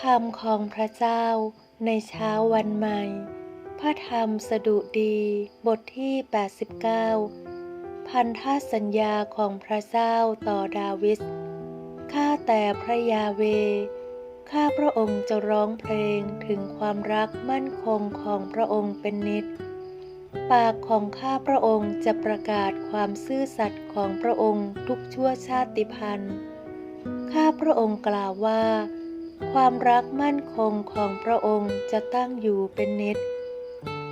คำของพระเจ้าในเช้าวันใหม่ พระธรรมสดุดีบทที่ 89 พันธสัญญาของพระเจ้าต่อดาวิด ข้าแต่พระยาเว ข้าพระองค์จะร้องเพลงถึงความรักมั่นคงของพระองค์เป็นนิจปากของข้าพระองค์จะประกาศความซื่อสัตย์ของพระองค์ทุกชั่วชาติพันธุ์ ข้าพระองค์กล่าวว่า ความรักมั่นคงของพระองค์จะตั้งอยู่เป็นนิจ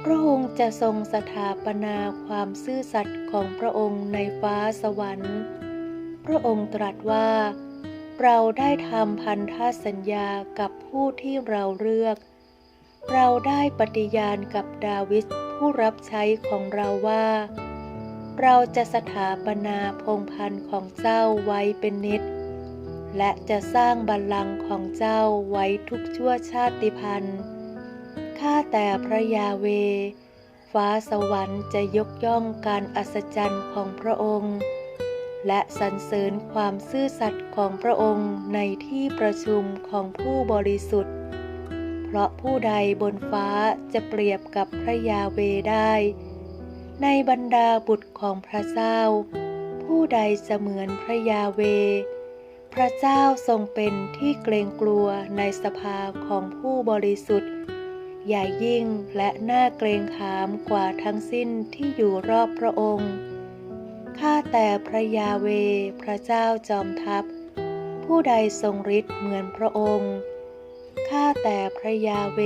พระองค์จะทรงสถาปนาความซื่อสัตย์ของพระองค์ในฟ้าสวรรค์ พระองค์ตรัสว่า เราได้ทำพันธสัญญากับผู้ที่เราเลือก เราได้ปฏิญาณกับดาวิดผู้รับใช้ของเราว่า เราจะสถาปนาพงพันธ์ของเจ้าไว้เป็นนิจ และจะสร้างบัลลังก์ของเจ้าไว้ทุกชั่วชาติพันธุ์ข้าแต่พระยาเว ฟ้าสวรรค์จะยกย่องการอัศจรรย์ของพระองค์ และสรรเสริญความซื่อสัตย์ของพระองค์ในที่ประชุมของผู้บริสุทธิ์ เพราะผู้ใดบนฟ้าจะเปรียบกับพระยาเวได้ ในบรรดาบุตรของพระเจ้า ผู้ใดเสมือนพระยาเว พระเจ้าทรงเป็นที่เกรงกลัวในสภาของผู้บริสุทธิ์ ใหญ่ยิ่งและน่าเกรงขามกว่าทั้งสิ้นที่อยู่รอบพระองค์ ข้าแต่พระยาเวพระเจ้าจอมทัพ ผู้ใดทรงฤทธิ์เหมือนพระองค์ ข้าแต่พระยาเว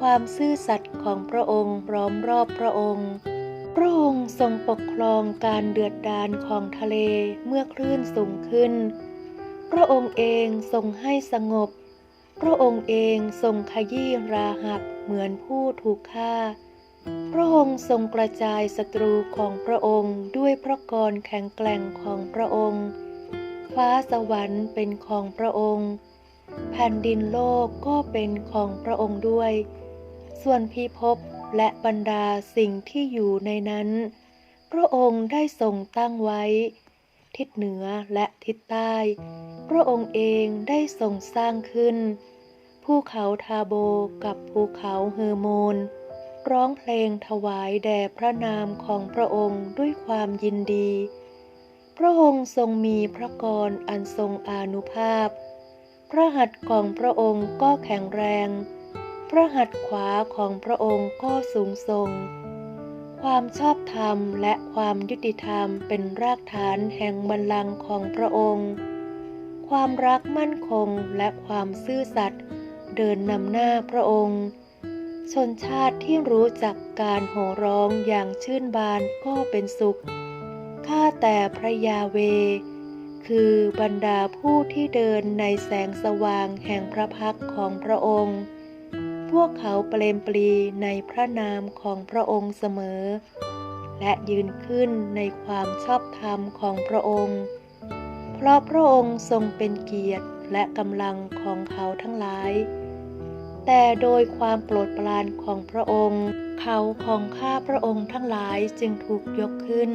ความซื่อสัตย์ของพระองค์ร้อมรอบพระองค์พระองค์ทรงปกครองการเดือดดาลของทะเลเมื่อคลื่นสูงขึ้น พระองค์เองทรงให้สงบ พระองค์เองทรงขยี้ราหับเหมือนผู้ถูกฆ่า พระองค์ทรงกระจายศัตรูของพระองค์ด้วยพระกรแข็งแกร่งของพระองค์ ฟ้าสวรรค์เป็นของพระองค์ แผ่นดินโลกก็เป็นของพระองค์ด้วย ส่วนพิภพและบรรดาสิ่งที่อยู่ในนั้น พระองค์ได้ทรงตั้งไว้ ทิศเหนือและทิศใต้ พระองค์เองได้ทรงสร้างขึ้น ภูเขาทาโบกับภูเขาเฮอร์โมน ร้องเพลงถวายแด่พระนามของพระองค์ด้วยความยินดี พระองค์ทรงมีพระกรอันทรงอานุภาพ พระหัตถ์ของพระองค์ก็แข็งแรง พระหัตถ์ขวาของพระองค์ก็สูงทรงความชอบธรรมและความยุติธรรมเป็นรากฐานแห่งบัลลังก์ของพระองค์ ความรักมั่นคงและความซื่อสัตย์เดินนำหน้าพระองค์ ชนชาติที่รู้จักการโห่ร้องอย่างชื่นบานก็เป็นสุข ข้าแต่พระยาเว คือบรรดาผู้ที่เดินในแสงสว่างแห่งพระพักของพระองค์ พวกเขาเปลมปลีในพระนามของพระองค์เสมอ และยืนขึ้นในความชอบธรรมของพระองค์ เพราะพระองค์ทรงเป็นเกียรติและกำลังของเขาทั้งหลาย แต่โดยความโปรดปรานของพระองค์ เขาของข้าพระองค์ทั้งหลายจึงถูกยกขึ้น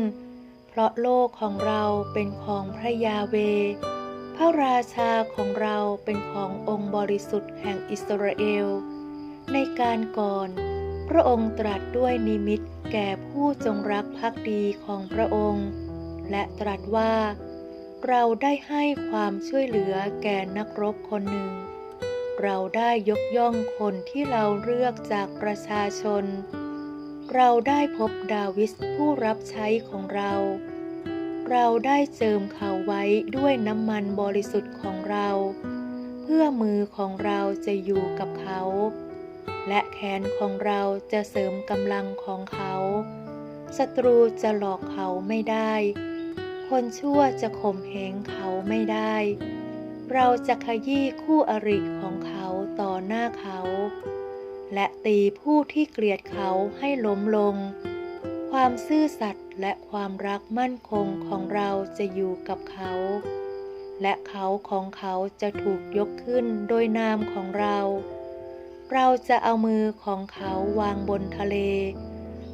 เพราะโลกของเราเป็นของพระยาเว พระราชาของเราเป็นขององค์บริสุทธิ์แห่งอิสราเอล ในการก่อน พระองค์ตรัสด้วยนิมิตแก่ผู้จงรักภักดีของพระองค์ และตรัสว่า เราได้ให้ความช่วยเหลือแก่นักรบคนหนึ่ง เราได้ยกย่องคนที่เราเลือกจากประชาชน เราได้พบดาวิสผู้รับใช้ของเรา เราได้เจิมเขาไว้ด้วยน้ำมันบริสุทธิ์ของเรา เพื่อมือของเราจะอยู่กับเขา และแขนของเราจะเสริมกำลังของเขาศัตรูจะหลอกเขาไม่ได้ คนชั่วจะข่มเหงเขาไม่ได้ เราจะขยี้คู่อริของเขาต่อหน้าเขา และตีผู้ที่เกลียดเขาให้ล้มลง ความซื่อสัตย์และความรักมั่นคงของเราจะอยู่กับเขา และเขาของเขาจะถูกยกขึ้นโดยนามของเรา เราจะเอามือของเขาวางบนทะเล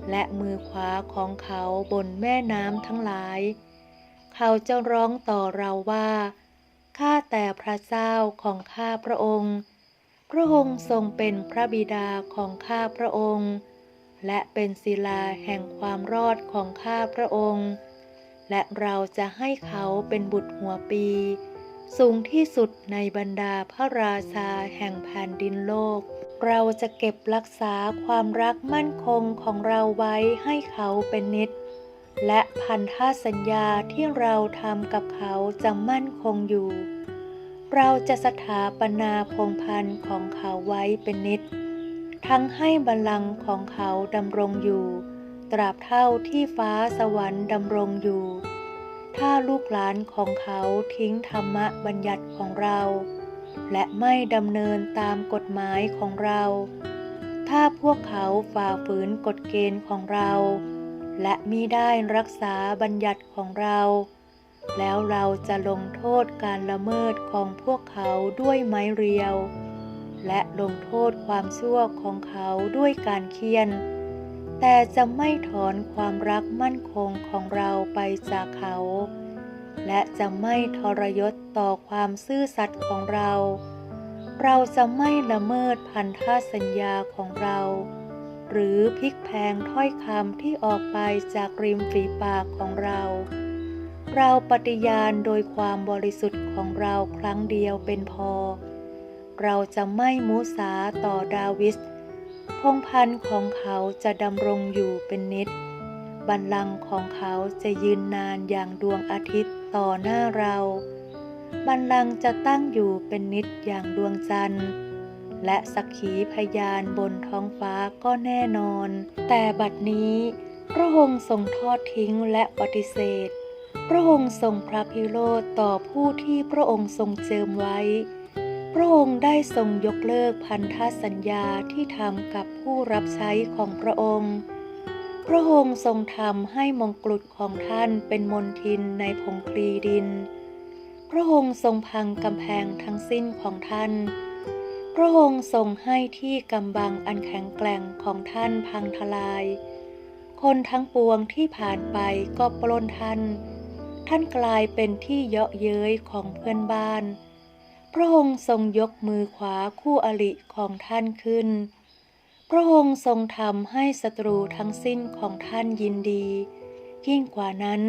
และมือขวาของเขาบนแม่น้ำทั้งหลาย เขาจะร้องต่อเราว่า ข้าแต่พระเจ้าของข้าพระองค์ พระองค์ทรงเป็นพระบิดาของข้าพระองค์ และเป็นศิลาแห่งความรอดของข้าพระองค์ และเราจะให้เขาเป็นบุตรหัวปี สูงที่สุดในบรรดาพระราชาแห่งแผ่นดินโลกเราจะเก็บรักษาความรักมั่นคงของเราไว้ให้เขาเป็นนิจ และพันธสัญญาที่เราทำกับเขาจะมั่นคงอยู่ เราจะสถาปนาพงพันธ์ของเขาไว้เป็นนิจทั้งให้บัลลังก์ของเขาดำรงอยู่ ตราบเท่าที่ฟ้าสวรรค์ดำรงอยู่ ถ้าลูกหลานของเขาทิ้งธรรมบัญญัติของเรา และไม่ดำเนินตามกฎหมายของเรา ถ้าพวกเขาฝ่าฝืนกฎเกณฑ์ของเรา และมิได้รักษาบัญญัติของเรา แล้วเราจะลงโทษการละเมิดของพวกเขาด้วยไม้เรียว และลงโทษความชั่วของเขาด้วยการเคียน แต่จะไม่ถอนความรักมั่นคงของเราไปจากเขา และจะไม่ทรยศต่อความซื่อสัตย์ของเรา เราจะไม่ละเมิดพันธสัญญาของเรา หรือพลิกแพงถ้อยคำที่ออกไปจากริมฝีปากของเรา เราปฏิญาณโดยความบริสุทธิ์ของเราครั้งเดียวเป็นพอ เราจะไม่มุสาต่อดาวิสพงพันธ์ของเขาจะดำรงอยู่เป็นนิจบัลลังก์ของเขาจะยืนนานอย่างดวงอาทิตย์ต่อหน้าเรา บัลลังก์จะตั้งอยู่เป็นนิจอย่างดวงจันทร์ และสักขีพยานบนท้องฟ้าก็แน่นอน แต่บัดนี้พระองค์ทรงทอดทิ้งและปฏิเสธ พระองค์ทรงพระพิโรธต่อผู้ที่พระองค์ทรงเจิมไว้ พระองค์ได้ทรงยกเลิกพันธสัญญาที่ทำกับผู้รับใช้ของพระองค์ พระองค์ทรงทำให้มงกุฎของท่านเป็นมนทินในผงคลีดิน พระองค์ทรงพังกำแพงทั้งสิ้นของท่าน พระองค์ทรงให้ที่กำบังอันแข็งแกร่งของท่านพังทลาย คนทั้งปวงที่ผ่านไปก็ปล้นท่าน ท่านกลายเป็นที่เยาะเย้ยของเพื่อนบ้าน พระองค์ทรงยกมือขวาคู่อริของท่านขึ้น พระองค์ทรงทำให้ศัตรูทั้งสิ้นของท่านยินดี ยิ่งกว่านั้น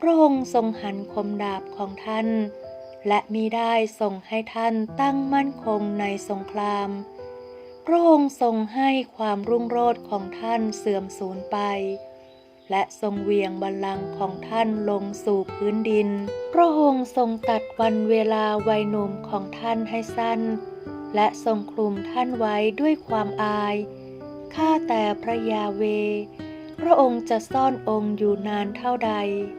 พระองค์ทรงหันคมดาบของท่าน และมีได้ทรงให้ท่านตั้งมั่นคงในสงคราม พระองค์ทรงให้ความรุ่งโรจน์ของท่านเสื่อมสูญไป และทรงเวียงบัลลังก์ของท่านลงสู่พื้นดิน พระองค์ทรงตัดวันเวลาวัยหนุ่มของท่านให้สั้น และทรงคลุมท่านไว้ด้วยความอาย ข้าแต่พระยาเว พระองค์จะซ่อนองค์อยู่นานเท่าใด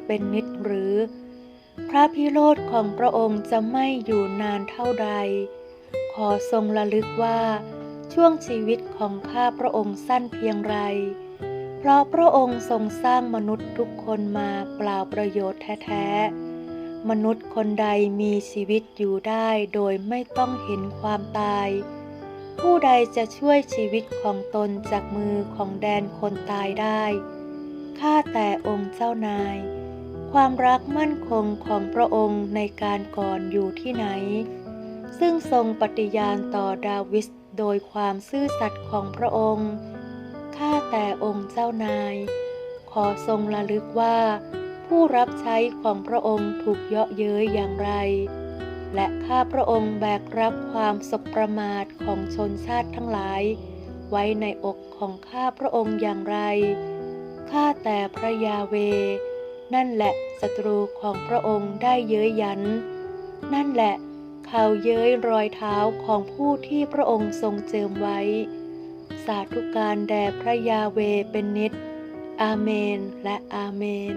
เป็นนิดหรือ พระพิโรธของพระองค์จะไม่อยู่นานเท่าใด ขอทรงระลึกว่า ช่วงชีวิตของข้าพระองค์สั้นเพียงไร เพราะพระองค์ทรงสร้างมนุษย์ทุกคนมาเปล่าประโยชน์แท้ๆ มนุษย์คนใดมีชีวิตอยู่ได้โดยไม่ต้องเห็นความตาย ผู้ใดจะช่วยชีวิตของตนจากมือของแดนคนตายได้ ข้าแต่องค์เจ้านาย ความรักมั่นคงของพระองค์ในการก่อนอยู่ที่ไหน ซึ่งทรงปฏิญาณต่อดาวิสโดยความซื่อสัตย์ของพระองค์ข้าแต่องค์เจ้านาย ขอทรงระลึกว่า ผู้รับใช้ของพระองค์ถูกเยาะเย้ยอย่างไร และข้าพระองค์แบกรับความสบประมาทของชนชาติทั้งหลาย ไว้ในอกของข้าพระองค์อย่างไร ข้าแต่พระยาเว นั่นแหละศัตรูของพระองค์ได้เย้ยยัน นั่นแหละเขาเย้ยรอยเท้าของผู้ที่พระองค์ทรงเจิมไว้ สาธุการแด่พระยาเวเป็นนิดอาเมน และอาเมน